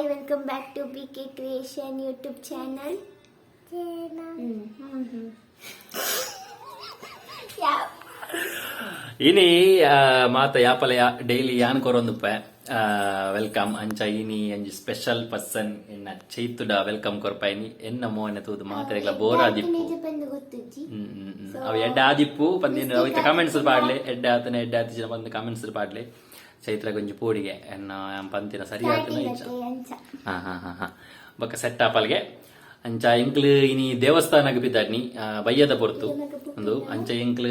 Hi welcome back to B K creation YouTube channel ಇನಿ ಮಾತ ಯಾಪಲ daily ಯಾನ್ ಕೊರೊಂದುಪ್ಪೆ welcome ಅಂಚ ಇನಿ ಅಂಜಿ ಸ್ಪೆಷಲ್ ಪರ್ಸನ್ ಎನ್ನ ಚೈತುಡ ವೆಲ್ಕಮ್ ಕೊರ್ಪಾಯಿನಿ ಎನ್ನ ಮೋನೆ ತೂದು ಮಾತ್ರೆಗಳ ಬೋರ್ ಆದಿಪ್ಪು. ಅವು ಎಡ್ಡ ಆದಿಪ್ಪು ಪಂದಿನ ಅವಿತ ಕಮೆಂಟ್ಸ್ ಪಾಡ್ಲೆ. ಎಡ್ಡ ಆತನ ಎಡ್ಡ ಆತಿ ಜನ ಬಂದು ಕಮೆಂಟ್ಸ್ ಪಾಡ್ಲೆ. ಚೈತ್ರ ಗೊಂಜಿ ಪೂಡಿಗೆ ಎನ್ನ ಪಂತಿನ ಸರಿ ಆತನ ಇಂಚ. ಹಾ ಹಾ ಹಾ ಹಾ. ಬೊಕ್ಕ ಸೆಟ್ ಆಪಲ್ಗೆ ಅಂಚ ಇಂಕ್ಲು ಇನಿ ದೇವಸ್ಥಾನಕ್ಕೆ ಬಿದ್ದಾಡ್ನಿ ಬಯ್ಯದ ಪೊರ್ತು. ಒಂದು ಅಂಚ ಇಂಕ್ಲ್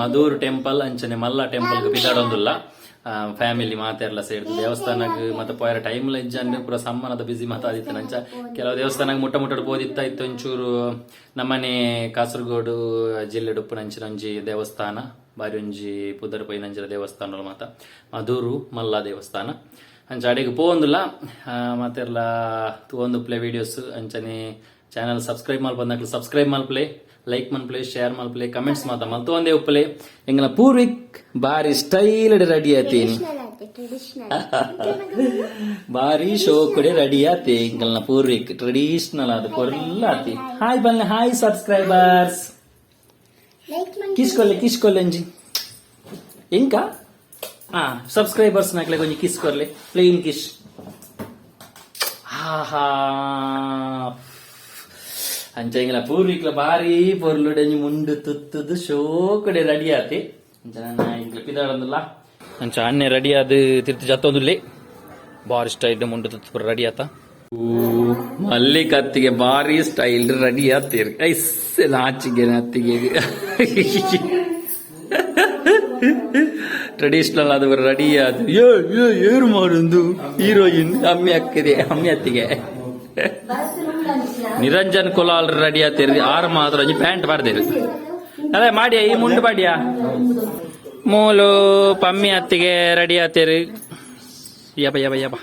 ಮಧೂರ್ ಟೆಂಪಲ್ ಅಂಚನೆ ಮಲ್ಲ ಟೆಂಪಲ್ ಬಿದ್ದಾಡೊಂದುಲ್ಲ. ಫ್ಯಾಮಿಲಿ ಮಾತೆರ್ಲ ಸೇರಿದು ದೇವಸ್ಥಾನಕ್ಕೆ ಮತ್ತೆ ಪೋಯರ ಟೈಮ್ ಇಜ್ಜಂಡು ಪೂರ ಸಮ್ಮನದ ಬಿಸಿ ಮಾತಾದಿತ್ತು ನಂಚ. ಕೆಲವು ದೇವಸ್ಥಾನಕ್ಕೆ ಮುಟ್ಟ ಮುಟ್ಟ ಬೋದಿತ್ತ ಇತ್ತು ಒಂಚೂರು ನಮ್ಮನೆ ಕಾಸರಗೋಡು ಜಿಲ್ಲೆ ಉಪ್ಪುನಂಚಿನ ಒಂಜಿ ದೇವಸ್ಥಾನ. ಬಾರಿ ಒಂಜಿ ಪುದರ್ ಪೈನಂಚಿನ ದೇವಸ್ಥಾನ ಮಾತ ಮಧೂರು ಮಲ್ಲ ದೇವಸ್ಥಾನ. ಅಂಚ ಅಡಿಗೆ ಪೋಂದುಲ್ಲ ಮತ್ತೆಲ್ಲ ತೂವೊಂದು ಪ್ಲೇ ವಿಡಿಯೋಸ್ ಅಂಚನೆ ಚಾನಲ್ ಸಬ್ಸ್ಕ್ರೈಬ್ ಮಲ್ಪಂದಾಕ್ಲು ಸಬ್ಸ್ಕ್ರೈಬ್ ಮಲ್ಪ್ಲೆ ಲೈಕ್ ಮಲ್ಪ್ಲೆ ಶೇರ್ ಮಲ್ಪ್ಲೆ ಕಮೆಂಟ್ಸ್ ಮಾತ ಮಲ್ತೊಂದೇ ಉಪ್ಪಲೆ. ಎಂಗಲ ಪೂರ್ವಿಕ್ ಬಾರಿ ಸ್ಟೈಲ್ ರೆಡಿ ಆತೀನಿ. ಬಾರಿ ಶೋ ಕೊಡೆ ರೆಡಿ ಆತಿ. ಎಂಗಲ್ನ ಪೂರ್ವಿಕ್ ಟ್ರೆಡಿಷನಲ್ ಆದ ಕೊರ್ಲ ಆತಿ ಹಾಯ್ ಬನ್ನಿ ಹಾಯ್ ಸಬ್ಸ್ಕ್ರೈಬರ್ಸ್ ಕಿಸ್ ಕೊಲ್ಲೆ ಕಿಸ್ ಕೊಲ್ಲೆ ಒಂಜಿ ಎಂಕ? ಆ ಸಬ್ಸ್ಕ್ರೈಬರ್ಸ್ ನಕ್ಲೆಗೊಂಜಿ ಕಿಸ್ ಕೊಲ್ಲೆ ಪ್ಲೇನ್ ಕಿಶ್. ಆಹಾ. ಅಂಚ ಇಂಗ್ಲ ಪೂರ್ವಿಕ್ಲೆ ಬಾರಿ ಪೊರ್ಲುಡೆ ಒಂಜಿ ಮುಂಡು ತುತ್ತುದ್ ಶೋಕುಡೆ ರೆಡಿ ಆತೆ. ಜನ ಇಂಗ್ಲ ಪಿದಾಡಂದುಲ ಒಂಚ ಅನ್ನೆ ರೆಡಿ ಆದ್ ತಿರ್ತ್ ಜತ್ತೊಂದುಲ್ಲೆ. ಬಾರಿ ಸ್ಟಾಯ್ಡ್ ಮುಂಡು ತುತ್ತು ರೆಡಿ ಆತ. ಮಲ್ಲಿಕ ಅತ್ತಿಗೆ ಬಾರಿ ಸ್ಟೈಲ್ ರೆಡಿ ಆತೀರಿ ಐಸ್ ನಾಚಿಗೆ ಅತ್ತಿಗೆ ಟ್ರೆಡಿಷನಲ್ ಅದು ರೆಡಿ ಆದ ಏನು ಮಾಡೋದು? ಹೀರೋಯಿನ್, ಅಮ್ಮಿ ಅಕ್ಕಿದೆ, ಅಮ್ಮಿ ಅತ್ತಿಗೆ. ನಿರಂಜನ್ ಕುಲಾಲ್ ರೆಡಿ ಆತೀರಿ ಆರು ಮಾತ್ರ ಪ್ಯಾಂಟ್ ಬಾರ್ದಿರಿ. ಅದೇ, ಮಾಡಿಯ, ಈ ಮುಂಡು ಮಾಡಿಯ? ಮೂಲು, ಪಮ್ಮಿ ಅತ್ತಿಗೆ ರೆಡಿ ಆತೀರಿ ಯಬ ಯಬ ಯಬ.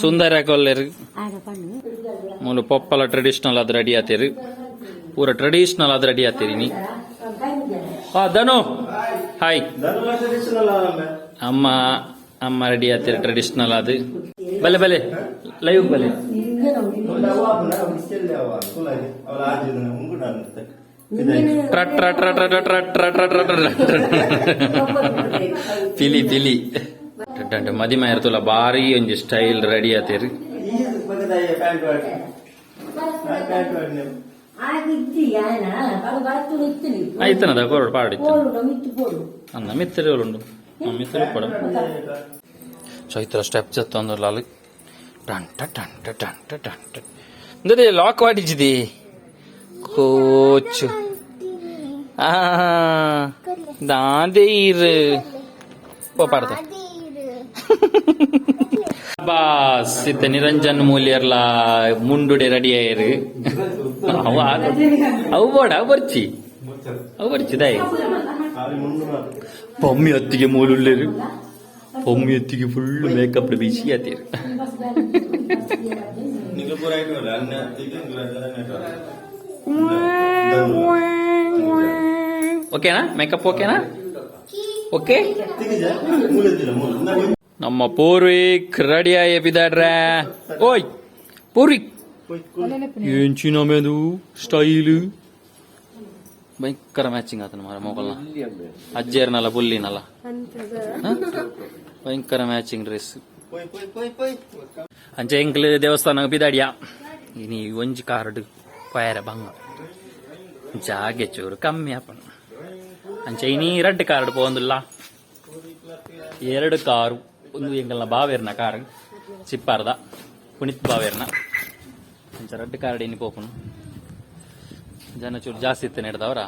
ಸುಂದರ ಕೊಲ್ಲೇರಿ. ಮೂಲು ಪೊಪ್ಪಲ ಟ್ರೆಡಿಷನಲ್ ಆದ್ ರೆಡಿ ಆತೀರಿ. ಪೂರ ಟ್ರೆಡಿಷನಲ್ ಅದು ರೆಡಿ ಆತೀರಿ ನೀ. ಹಾ ಧನು. ಹಾಯ್ ಅಮ್ಮ ಅಮ್ಮ ರೆಡಿ ಆತೀರಿ ಟ್ರೆಡಿಷನಲ್ ಅದು ಬಲೆ ಬಲೆ. ಲೈವ್ ಬಲೆ. ಟ್ರಟ್ ಟ್ರಟ್ ಟ್ರಟ್ ಟ್ರಟ್ ಟ್ರ ಟ್ರ ಟ್ರ ಟ್ರ ಟ್ರ ಟ್ರ ಟ್ರ. ಪಿಲಿ ಪಿಲಿ. ಮದಿಮ ಇರ್ತಲ್ಲ ಬಾರಿ ಒಂಜಿ ಸ್ಟೈಲ್ ರೆಡಿ ಆತೀರಿ. ಆಯ್ತನದ ಕೊರಡು ಪಾಡಿತ್ತು ಅನ್ನ ಮಿತ್ತರಿ ಉಂಡು ಮಿತ್ತರಿ ಕೊಡ. ಚೈತ್ರ ಸ್ಟೆಪ್ ಚತ್ತೊಂದು ಲಾಲಿ ಟಂಟ ಟಂಟ ಟಂಟ ಟಂಟ ಅಂದ್ರೆ ಲಾಕ್ ಮಾಡಿದ್ದಿ ಕೋಚ್. ಆ ಇರ್. ಪಾಡ್ದ. ಸಿದ್ಧ ನಿರಂಜನ್ ಮೂಲ್ಯರ್ಲ ಮುಂಡುಡೆ ರೆಡಿ ಆಯ್ರಿ. ಅವ ಅವು ಬೋಡ, ಅವು ಬರ್ಚಿ. ಅವು ಬರ್ಚಿ, ದಾಯ್. ಪಮ್ಮಿ ಅತ್ತಿಗೆ ಮೂಲುಳ್ಳೇರು. ಪಮ್ಮಿ ಅತ್ತಿಗೆ ಫುಲ್ ಮೇಕಪ್ ಬೀಸಿ ಅತ್ತೀರು ಓಕೆನಾ? ಮೇಕಪ್ ಓಕೆನಾ? ಓಕೆ? ನಮ್ಮ ಪೂರ್ವಿಕ್ ರೆಡಿ ಆಗಿದ್ದಾರೆ ಓಯ್ ಪೂರ್ವಿಕ್ ಏನ್ ಚಿನ್ನ ಮೇದು ಸ್ಟೈಲ್? ಭಯಂಕರ ಮ್ಯಾಚಿಂಗ್ ಆತನ ಮಾರ ಮೊಗಲ್ನ ಅಜ್ಜೇರ್ನಲ್ಲ ಬುಲ್ಲಿನಲ್ಲ? ಭಯಂಕರ ಮ್ಯಾಚಿಂಗ್ ಡ್ರೆಸ್. ಅಂಚೆ ಎಂಕ್ಲು ದೇವಸ್ಥಾನ ಬಿದಾಡಿಯ? ಇನಿ ಒಂಜಿ ಕಾರ್ಡ್ ಪಯರ ಬಂಗ ಜಾಗೆ ಚೂರು ಕಮ್ಮಿ ಆಪಣ. ಅಂಚೆ ಇನಿ ರೆಡ್ ಕಾರ್ಡ್ ಪೋಂದಿಲ್ಲ ಎರಡು ಕಾರು. ಒಂದು ಎಂಗಲ್ನ ಬಾವೇರ್ನ ಕಾರ್ ಚಿಪ್ಪಾರ್ದ ಪುನೀತ್ ಬಾವೇರ್ನ. ಅಂಚ ರೆಡ್ ಕಾರ್ಡ್ ಇನ್ನು ಪೋಪುನು ಜನ ಚೂರು ಜಾಸ್ತಿ ಇತ್ತು ನೆಡ್ದವ್ರ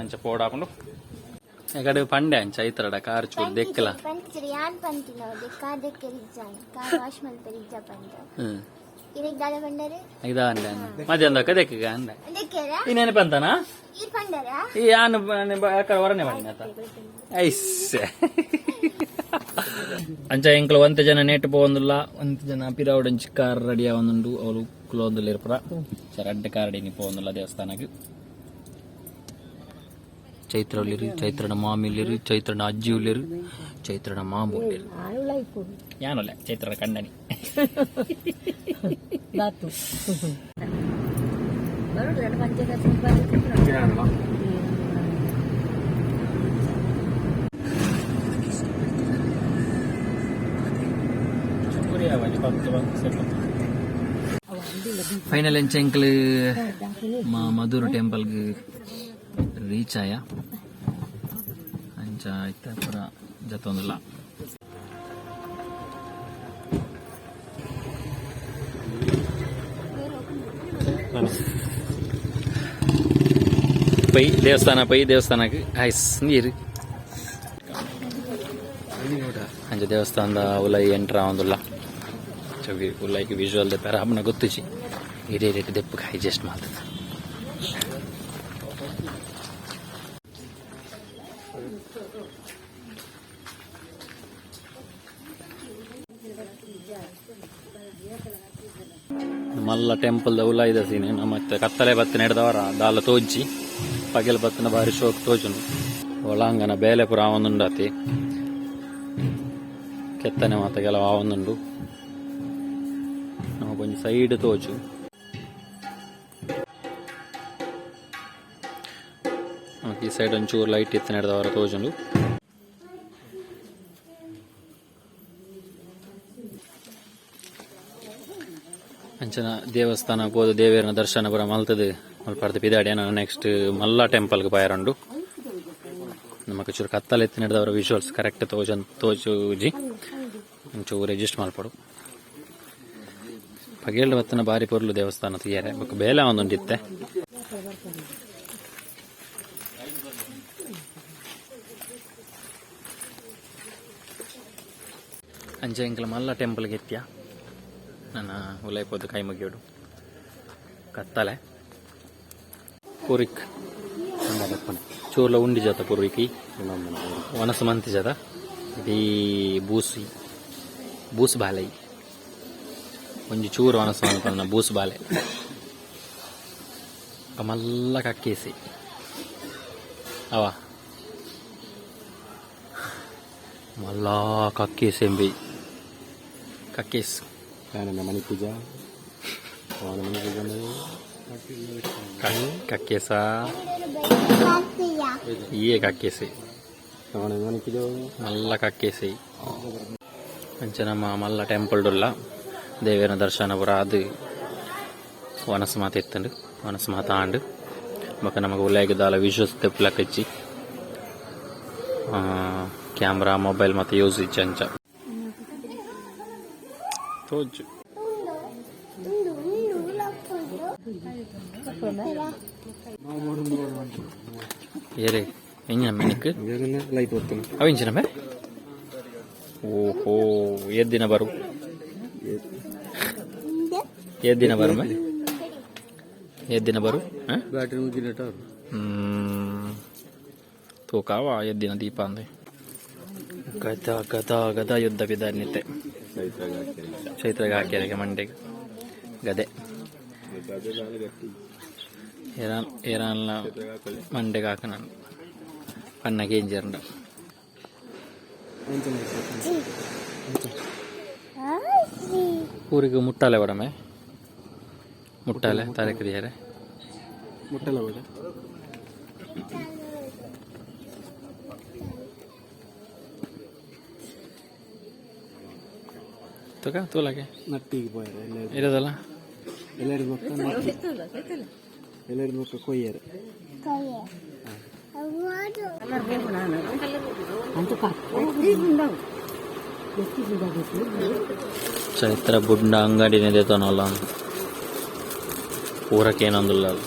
ಅಂಚ ಪೋಡ್ ಹಾಕೊಂಡು. ಯಾಕಡೆ ಪಂಡೆ ಅಂಚ ಐತರಡ ಕಾರ್ ಚೂರು ದೆಕ್ಕಲ ಐದಾ ಅಂಡೆ ಮಧ್ಯಾಹ್ನ ದಕ್ಕ ಅಂದೆ ಈ ಆನು ಐಸ್. ಅಂಚ ಎಂಕ್ಲು ಒಂತೆ ಜನ ನೆಟ್ ಪೋವೊಂದುಲ್ಲ ಒಂತೆ ಜನ ಪಿರಾವುಡಂಚಿ ಕಾರ್ ರೆಡಿ ಆವೊಂದುಂಡು ಅವಳು ಕುಲೋಂದುಲ್ಲ ಸರ್ ರೆಡ್ ಕಾರ್ ಡಿನಿ ಪೋವೊಂದುಲ್ಲ ದೇವಸ್ಥಾನಕ್ಕೆ. ಚೈತ್ರ ಉಳ್ಳೇರು ಚೈತ್ರನ ಮಾಮಿ ಉಳ್ಳೇರು ಚೈತ್ರನ ಅಜ್ಜಿ ಉಳ್ಳೇರು ಚೈತ್ರ ಮಾಮ ಉಳ್ಳೇರು ಯಾನಲ್ಲ ಚೈತ್ರನ ಕಣ್ಣನಿ ಬರುದು ಎರಡು ಪಂಚ ಫೈನಲ್ ಎಂಚೆಂಕ್ಲ್ మా మధుర టెంపుల్కి రీచ్ అయ్యా అంచ అయితే ಪುರ ಜತೊಂದಿಲ್ಲ ಪೈ ದೇವಸ್ಥಾನ ಪೈ ದೇವಸ್ಥಾನಕ್ಕೆ ಐಸ್ ನೀರು ಅಂಚ ದೇವಸ್ಥಾನದ ಉಲೈ ಎಂಟ್ರ ಆವಂದಿಲ್ಲ ಉಲೈಗೆ ವಿಜುವಲ್ ದೆಪ್ಪಾರ ಹಬ್ಬನ ಗೊತ್ತಿಜಿ ಇದೇ ರೇಟ್ ದೆಪ್ಪ ಹೈಜೆಸ್ಟ್ ಮಾಡ್ತದೆ. ಮಲ್ಲ ಟೆಂಪಲ್ ಉಲ ಇದೆ ಸೀನೆ. ಮತ್ತೆ ಕತ್ತಲೆ ಬತ್ತ ಹಿಡ್ದವರ ದಾಲ ತೋಜಿ ಪಗೆಲ್ ಬತ್ತನ ಬಾರಿ ಶೋಕ್ ತೋಜುನು. ಒಳಾಂಗನ ಬೇಲೆ ಪುರ ಆವೊಂದುಂಡತಿ ಕೆತ್ತನೆ ಮಾತ ಕೆಲವು ಆವೊಂದುಂಡು ಸೈಡ್ ತೋಜು ಈ ಸೈಡ್ ಒಂಚೂರು ಲೈಟ್ ಇತ್ತು ನಡೆದವರ ತೋಜುಂಡು ಅಂಚನ ದೇವಸ್ಥಾನ ಹೋದ ದೇವೇರನ ದರ್ಶನ ಪುರ ಮಲ್ತದೆ. ಮಲ್ಪರ್ದ ಪಿದಾಡಿ ನಾನು ನೆಕ್ಸ್ಟ್ ಮಲ್ಲ ಟೆಂಪಲ್ಗೆ ಬಾಯರಂಡು. ನಮಕ್ ಚೂರು ಕತ್ತಲೆ ಎತ್ತಿ ನಡೆದವರ ವಿಜುವಲ್ಸ್ ಕರೆಕ್ಟ್ ತೋಜನ್ ತೋಜುಜಿ ಒಂಚೂರು ರಿಜಿಸ್ಟ್ ಮಾಡ್ಪಡು ಪಗೇಳ್ದು ಬತ್ತನ ಬಾರಿ ಪೊರ್ಲು ದೇವಸ್ಥಾನ ತೆಗಿಯಾರೆ. ಬೊಕ್ಕ ಬೇಲೆ ಒಂದೊಂದಿತ್ತೆ. ಅಂಚೆ ಇಂಕ್ಲ ಮಲ್ಲ ಟೆಂಪಲ್ ಎತ್ತಿಯ ನನ್ನ ಉಲೈಪೋದು ಕೈ ಮುಗಿಯೋಡು. ಕತ್ತಲೆ. ಪೂರಿಕ್ ಚೂರ್ಲ ಉಂಡಿ ಜಾತ ಪೂರ್ವಿಕಿ. ವನಸ ಮಂತಿ ಜಾತ. ಇಡೀ ಬೂಸಿ ಬೂಸ್ ಬಾಲೈ. ಒಂಜಿ ಚೂರು ಒಣಸೋಣ ಬೂಸು ಬಾಲೆ ಮಲ್ಲ ಕಕ್ಕೇಸಿ ಅವ ಮಲ್ಲ ಕಕ್ಕೇಸಿ ಎಂಬಿ ಕಕ್ಕೇಸ್ ನನ್ನ ಮನೆ ಪೂಜಾ ಅವನ ಮನೆ ಪೂಜಾ ಕಕ್ಕೇಸ ಏ ಕಕ್ಕೇಸಿ ಅವನ ಮನೆ ಮಲ್ಲ ಕಕ್ಕೇಸಿ ಅಂಚೆ ನಮ್ಮ ಮಲ್ಲ ಟೆಂಪಲ್ ಡುಲ್ಲ ಅದು ವನಸ್ ಮಾತ ಎತ್ತಂಡು ವನಸ್ ಮಾತ ಆಂಡು ಬೊಕ ನಮಗೆ ಉಲ್ಲಾಗಿ ದಾಲ ವಿಜುವಲ್ಸ್ ತೆಪ್ಪಲಕ್ಕ ಇಚ್ಚಿ ಕ್ಯಾಮ್ರಾ ಮೊಬೈಲ್ ಮತ್ತು ಯೂಸ್ ಇಚ್ಚಿ ಅಂಚ ತೋಜು ಏರೆ ಎಂಜಿನ ಮೆನಿಕ್ ಲೈಟ್ ಓದ್ತಾನೆ ಅವ ಎಂಜಿನ ಮೇ ಓಹೋ ಏದ್ ದಿನ ಬರು ಏದ್ ದಿನ ಬರು ಮೇ ಏದ್ ದಿನ ಬರು ಹಾಂ ಬ್ಯಾಟ್ರಿ ಮುಗಿನಟ ಹ್ಮ್ ತೂಕಾವ ಎದ್ದಿನ ದೀಪ ಅಂದೆ ಗದ ಗದ ಗದ ಯುದ್ಧ ಬಿದ್ದಾನಿತ್ತೆ ಚೈತ್ರಗೆ ಹಾಕ್ಯಾರಿಗೆ ಮಂಡೆಗೆ ಗದೆ ಏರಾನ್ ಏರಾನ್ಲ ಮಂಡೆಗೆ ಹಾಕ ನಾನು ಪನ್ನಗೆ ಇಂಜರ್ಂಡ ಊರಿಗೆ ಮುಟ್ಟಾಲೆ ಬಡಮೆ ಮುಟ್ಟಾಲೆ ತಾರಕರಿಯರೆ. ಮುಟ್ಟಲ್ಲ ಬೇಡ. ತಗ ತೋಲಾಗೆ. ನಟ್ಟಿಗೆ ಬೋಯರೆ ಇರೋದಲ್ಲ? ಎಲ್ಲ ಹಿಡಿದ್ಬೇಕು ಮಕ್ಕ ಹಿಡಿದ್ಬೇಕು ಕೊಯ್ಯರೆ ಚೈತ್ರ ಬುಡ್ಡ ಅಂಗಡಿನೇ ದೇತಾನಲ್ಲ ಊರಕ್ಕೆ ಏನೊಂದಿಲ್ಲ ಅದು.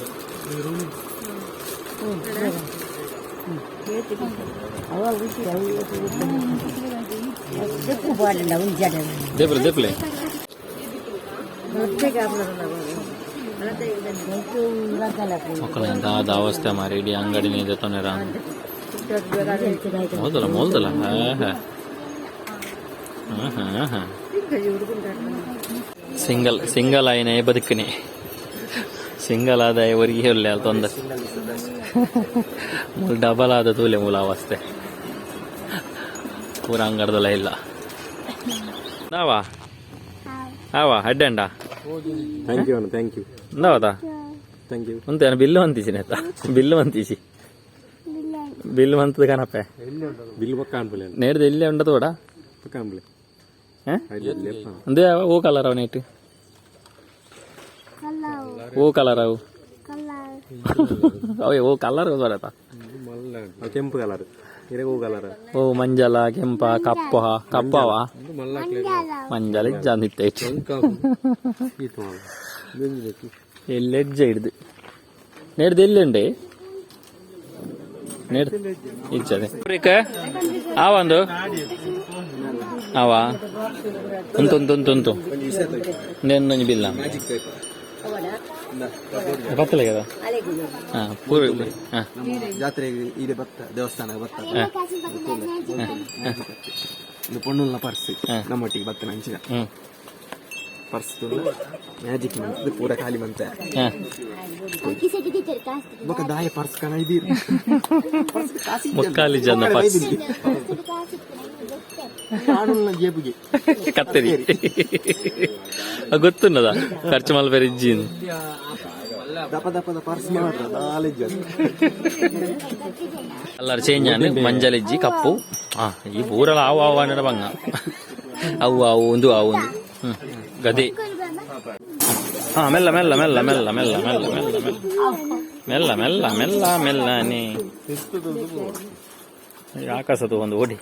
ದೇಪ್ಲೆ ದೇಪ್ಲೆ. ಮಕ್ಕಳಿಂದ ಆದ ಅವಸ್ಥೆ ಮಾರಿ, ಇಡೀ ಅಂಗಡಿನೇ ಇದೆ ರಾ. ಹೌದಲ್ಲ ಹಾ. ಹಾ ಹಾ ಹಾ. ಸಿಂಗಲ್ ಸಿಂಗಲ್ ಆಯ್ನೆ ಬದುಕನೆ. ಸಿಂಗಲ್ ಆದ ಇವರಿಗೆ ಒಳ್ಳೆ ಅಲ್ಲಿ ತೊಂದರೆ ಮೂಲ ಡಬಲ್ ಆದ ತೂಲೆ ಮೂಲ ಅವಸ್ಥೆ. ಪೂರ ಅಂಗಡದಲ್ಲ ಇಲ್ಲ. ನಾವಾ? ಆವಾ ಅಡ್ಡಂಡ ಥ್ಯಾಂಕ್ ಯು ಥ್ಯಾಂಕ್ ಯು ನಾವಾ ಥ್ಯಾಂಕ್ ಯು ಅಂತ ಬಿಲ್ಲು ಅಂತೀಸಿ ನೆತ್ತ ಬಿಲ್ಲು ಅಂತೀಸಿ ಬಿಲ್ಲು ಅಂತದ ಕನಪೆ ಬಿಲ್ ಪಕ್ಕ ಅನ್ಬಿಲೆ ನೇರ್ದು ಇಲ್ಲೇ ಉಂಡದ ತೋಡ ಕಾಣ್ಬಿಲ್ಲ ಅಂದೇ ಓ ಕಲರ್ ಅವ ನೇಟ್ ಓ ಕಲರ್ ಅವು? ಅವೇ ಓ ಕಲರ್ ಬರತ್ತ ಮಲ್ಲ ಕೆಂಪು ಕಲರ್ ಇರೇ ಹೂ ಕಲರ್ ಓ ಮಂಜಲ ಕೆಂಪ ಕಪ್ಪ ಕಪ್ಪವ ಮಲ್ಲ ಮಂಜಲ ಇಜ್ಜ ಅಂದಿತ್ತೈತಿ ಈತ ಬೆಂಜಿಬೇಕು ಎಲ್ಲಿ ಹೆಜ್ಜ ಹಿಡ್ದು. ನೆಡ್ದು ಎಲ್ಲಿ ಉಂಡೆ ನೇಡ್ ಇಜ್ಜದೆ ಆ ಒಂದು? ಅವ? ಉಂಟು ಉಂಟು ಉಂಟು ಬಿಲ್ಲ. ಬತ್ತಲೆ ಹಾಂ ಹಾಂ. ಜಾತ್ರೆಗೆ ಇದೆ ಬತ್ತ ದೇವಸ್ಥಾನ ಬತ್ತ ಇದು ಪರ್ಸಿ. ಪರ್ಸ್ ನಮ್ಮೊಟ್ಟಿಗೆ ಬತ್ತ ನಂಚಿನ ಹ್ಞೂ ಪರ್ಸ್ ಮ್ಯಾಜಿಕ್ ಮಂತ್ ಪೂರ ಖಾಲಿ ಮಂತೆ. ಹಾಂ. ಬೊಕ ದಾಯ ಪರ್ಸ್ ಕಣ ಇದೀರ್ ಮುಕ್ಕಾಲಿ ಜನ ಪರ್ಸ್ ಆಡುಲ್ನ ಜೇಬುಗೆ. ಕತ್ತರಿ. ಗೊತ್ತುನ್ನದ ಖರ್ಚು ಮಲ್ಪೇರಿ ಇಜ್ಜಿನ್ ದಪ ದಪದ ಪರ್ಸ್ ಮಾತ್ರ ನಾಲೆಜ್ ಕಲರ್ ಚೇಂಜ್ ಆನೆ ಮಂಜಲಿಜ್ಜಿ ಕಪ್ಪು. ಆ ಈ ಪೂರಲ ಆವು ಆವು ಅನ್ನಡ ಬಂಗ. ಅವು ಅವು ಒಂದು ಅವು ಒಂದು. ಹ್ಮ್. ಗದಿ ಹಾ ಮೆಲ್ಲ ಮೆಲ್ಲ ಮೆಲ್ಲ ಮೆಲ್ಲ ಮೆಲ್ಲ ಮೆಲ್ಲ ಮೆಲ್ಲ ಮೆಲ್ಲ ಮೆಲ್ಲ ಮೆಲ್ಲ ಮೆಲ್ಲ ನೀ ಆಕಾಶದ ಒಂದು ಓಡಿ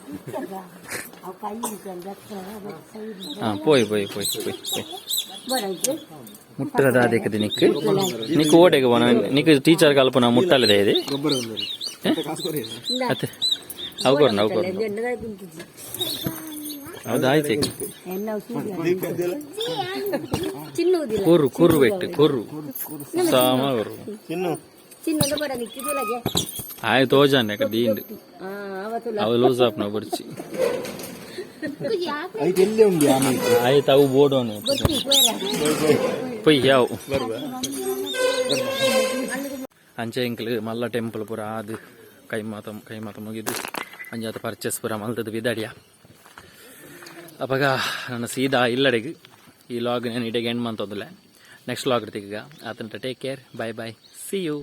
ಹಾ ಪೋಯ್ ಪೋಯ್ ಪೋಯ್ ಪೋಯ್ ಪೋಯ್ ಮುಟ್ಟದ ಅದಕ್ಕೆ ನಿಕ್ ನಿಕ್ ಓಡೆಗೆ போன ನಿಕ್ ಟೀಚರ್ ಕಲ್ಪ ನಾವು ಮುಟ್ಟಲಿದೆ ಇದೆ ಅವ್ಕೊಂಡು ಅವ್ಕೊಂಡು ಕೂರು ಕೂರು ಬೆಟ್ಟು, ಕೂರು. ಸಾಮ ಕೂರು. ಚಿನ್ನದ ಬಡ ನಿಕ್ಕಿದಿಲ್ಲಗೆ ಆಯ್ ತೋಜಾನೆ ಅಕ್ಕ ದೀಂಡ್ ಆ ಅವತ್ತು ಅವು ಲೂಸ್ ಆಪ್ನ ಬುರ್ಚಿ. ಐದು ಎಲ್ಲೇ ಉಂಡಿ ಆಮೇಲೆ ಆಯ್ತು. ಅವು ಬೋಡೋನೆ ಪೊಯ್ ಯಾವು? ಅಂಚೆ ಇಂಕ್ಲು, ಮಲ್ಲ ಟೆಂಪಲ್ ಪೂರ ಆದ್, ಕೈ ಮಾತ ಕೈ ಮಾತ ಮುಗಿದು. ಅಂಜಾತ ಪರ್ಚೇಸ್ ಪೂರ ಮಲ್ತದ ವಿದಾಡಿಯ ಅಪಗ ನನ್ನ ಸೀದಾ ಇಲ್ಲಡೆಗೆ ಈ ಲಾಗ್ ನಾನು ಇಡಗೆ ಎಂಡ್ ಮಂತೊಂದುಲೆ ನೆಕ್ಸ್ಟ್ ಲಾಗ್ ಇರ್ತೀಗ ಆತನ take care bye bye see you